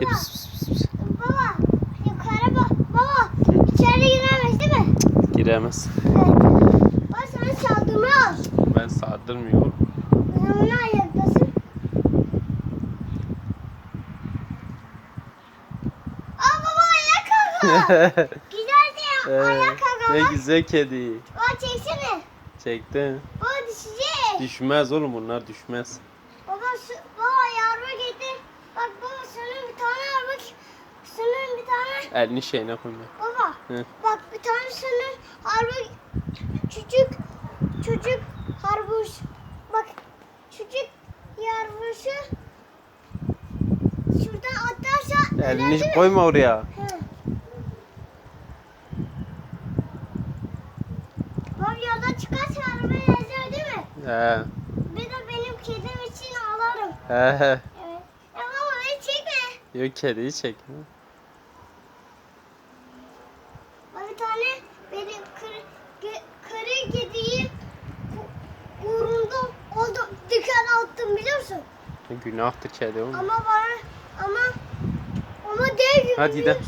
Hep Baba, pıs pıs pıs. baba, yukarı bak. Baba, içeri giremez değil mi? Giremez. Evet. Baba sana saldırmaz. Ben sardırmıyorum. O zaman ne ayaktasın? Aa baba ayak kaka. Güzel diye ayak kaka ne güzel kedi. Baba çeksene. Çekti. Baba düşecek. Düşmez oğlum bunlar düşmez. Baba, su, baba yarma getir. Bak baba senin bir tane yarma senin bir tane Elini şeyine koyma. baba Hı. bak bir tane senin harbi küçük çocuk harbuş bak küçük yarvuşu şuradan değil Elini mi? koyma oraya. Hı. Baba yolda çıkarsa araba ezer değil mi? He. Bir de benim kedim için alırım. He he. Evet. Ya baba beni çekme. Yok kediyi çekme. Bir tane benim kır, ge, karı kediyi uğrunda oldu dükkana attım biliyor musun? Günahtır kedi oğlum. Ama bana ama ama dev gibi Hadi gidelim.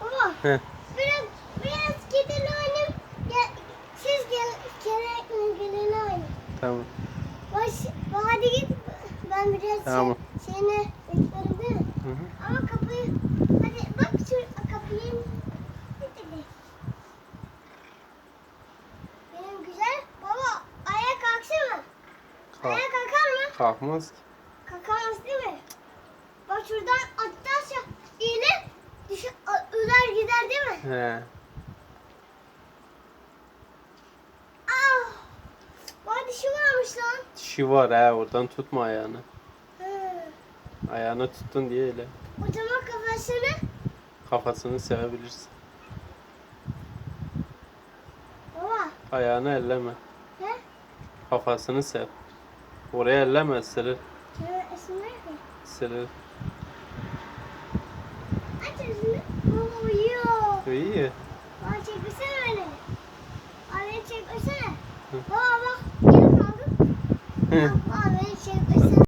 Baba Heh. biraz biraz kediyle oynayayım. Gel, siz gel kere gelin oynayın. Tamam. Baş, hadi git. Ben biraz Tamam. şey, şeyine beklerim değil mi? Hı hı. Ama kapıyı hadi bak şu kapıyı. Benim güzel baba ayağa kalksana. Kalk. Ayağa kalkar mı? Kalkmaz ki. Kalkamaz değil mi? Bak şuradan atlarsa iğne düşer, a- öler gider değil mi? He. Ah! Bak dişi varmış lan. Dişi var he oradan tutma ayağını. Ayağını tuttun diye öyle. O zaman kafasını Kafasını sevebilirsin. baba. Ayağını elleme. He? Kafasını sev. Oraya elleme ısırır. Isırır. Aç ağzını. Baba uyuyor. İyi. Baba çekmesene beni. Abi çekmesene. Hı. Baba bak. Yine kaldım. Hı. Bak